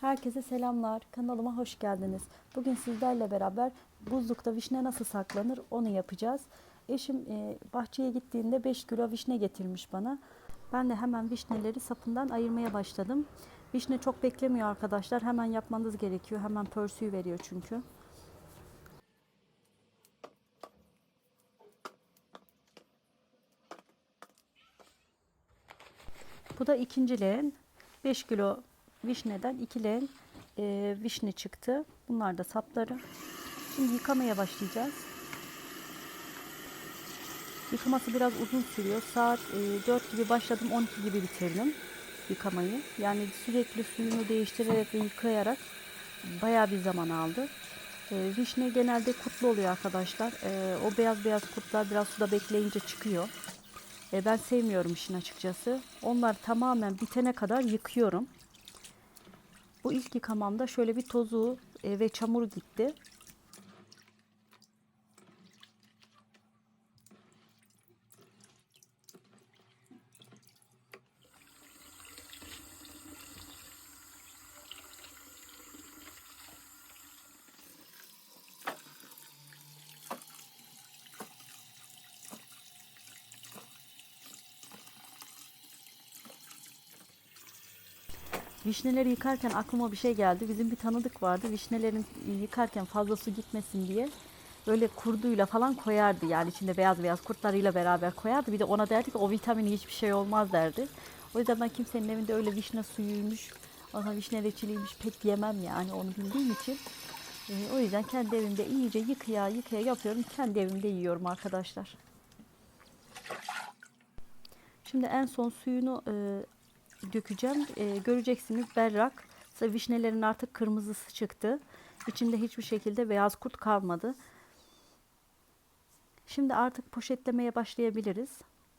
Herkese selamlar. Kanalıma hoş geldiniz. Bugün sizlerle beraber buzlukta vişne nasıl saklanır onu yapacağız. Eşim e, bahçeye gittiğinde 5 kilo vişne getirmiş bana. Ben de hemen vişneleri sapından ayırmaya başladım. Vişne çok beklemiyor arkadaşlar. Hemen yapmanız gerekiyor. Hemen pörsüyü veriyor çünkü. Bu da ikinci leğen. 5 kilo vişneden 2 leğen e, vişne çıktı. Bunlar da sapları. Şimdi yıkamaya başlayacağız. Yıkaması biraz uzun sürüyor. Saat e, 4 gibi başladım, 12 gibi bitirdim yıkamayı. Yani sürekli suyunu değiştirerek ve yıkayarak bayağı bir zaman aldı. E, vişne genelde kutlu oluyor arkadaşlar. E, o beyaz beyaz kurtlar biraz suda bekleyince çıkıyor. E, ben sevmiyorum işin açıkçası. Onlar tamamen bitene kadar yıkıyorum. Bu ilk yıkamamda şöyle bir tozu e, ve çamur gitti. Vişneleri yıkarken aklıma bir şey geldi. Bizim bir tanıdık vardı. Vişnelerin yıkarken fazla su gitmesin diye böyle kurduyla falan koyardı. Yani içinde beyaz beyaz kurtlarıyla beraber koyardı. Bir de ona derdi ki o vitamini hiçbir şey olmaz derdi. O yüzden ben kimsenin evinde öyle vişne suyuymuş, ona vişne reçeliymiş pek yemem yani onu bildiğim için. Ee, o yüzden kendi evimde iyice yıkaya yıkaya yapıyorum. Kendi evimde yiyorum arkadaşlar. Şimdi en son suyunu e, dökeceğim. E, göreceksiniz berrak. Vişnelerin artık kırmızısı çıktı. İçinde hiçbir şekilde beyaz kurt kalmadı. Şimdi artık poşetlemeye başlayabiliriz.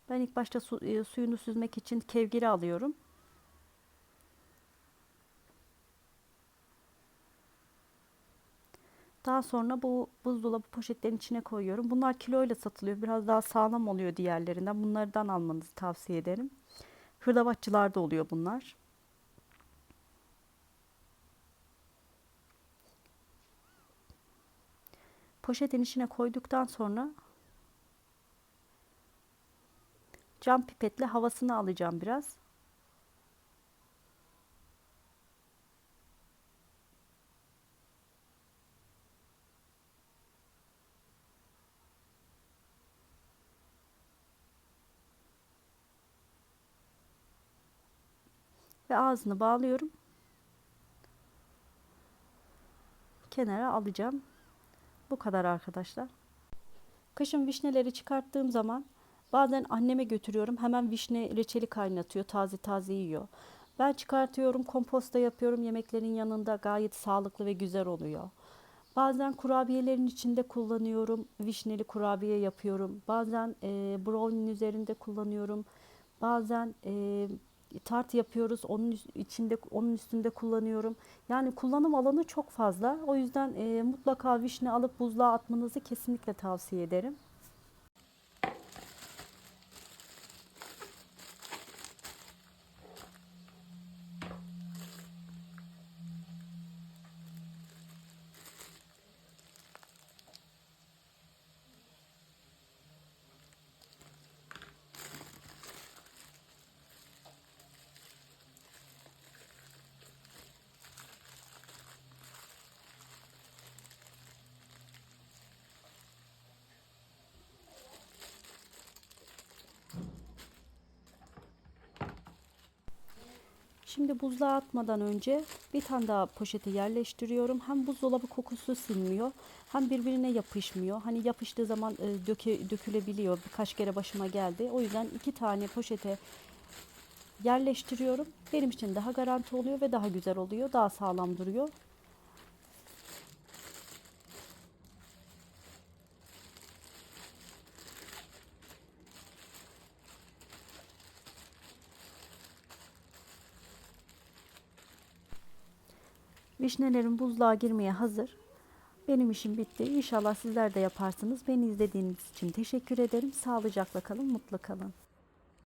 Ben ilk başta su, e, suyunu süzmek için kevgiri alıyorum. Daha sonra bu buzdolabı poşetlerin içine koyuyorum. Bunlar kiloyla satılıyor. Biraz daha sağlam oluyor diğerlerinden. Bunlardan almanızı tavsiye ederim. Hırdavatçılarda oluyor bunlar. Poşetin içine koyduktan sonra cam pipetle havasını alacağım biraz. Ve ağzını bağlıyorum. Kenara alacağım. Bu kadar arkadaşlar. Kışın vişneleri çıkarttığım zaman bazen anneme götürüyorum. Hemen vişne reçeli kaynatıyor. Taze taze yiyor. Ben çıkartıyorum, komposta yapıyorum. Yemeklerin yanında gayet sağlıklı ve güzel oluyor. Bazen kurabiyelerin içinde kullanıyorum. Vişneli kurabiye yapıyorum. Bazen e, brownie'nin üzerinde kullanıyorum. Bazen e, tart yapıyoruz. Onun içinde onun üstünde kullanıyorum. Yani kullanım alanı çok fazla. O yüzden e, mutlaka vişne alıp buzluğa atmanızı kesinlikle tavsiye ederim. Şimdi buzluğa atmadan önce bir tane daha poşete yerleştiriyorum. Hem buzdolabı kokusu silmiyor hem birbirine yapışmıyor. Hani yapıştığı zaman e, döke, dökülebiliyor. Birkaç kere başıma geldi. O yüzden iki tane poşete yerleştiriyorum. Benim için daha garanti oluyor ve daha güzel oluyor. Daha sağlam duruyor. Vişnelerin buzluğa girmeye hazır. Benim işim bitti. İnşallah sizler de yaparsınız. Beni izlediğiniz için teşekkür ederim. Sağlıcakla kalın, mutlu kalın.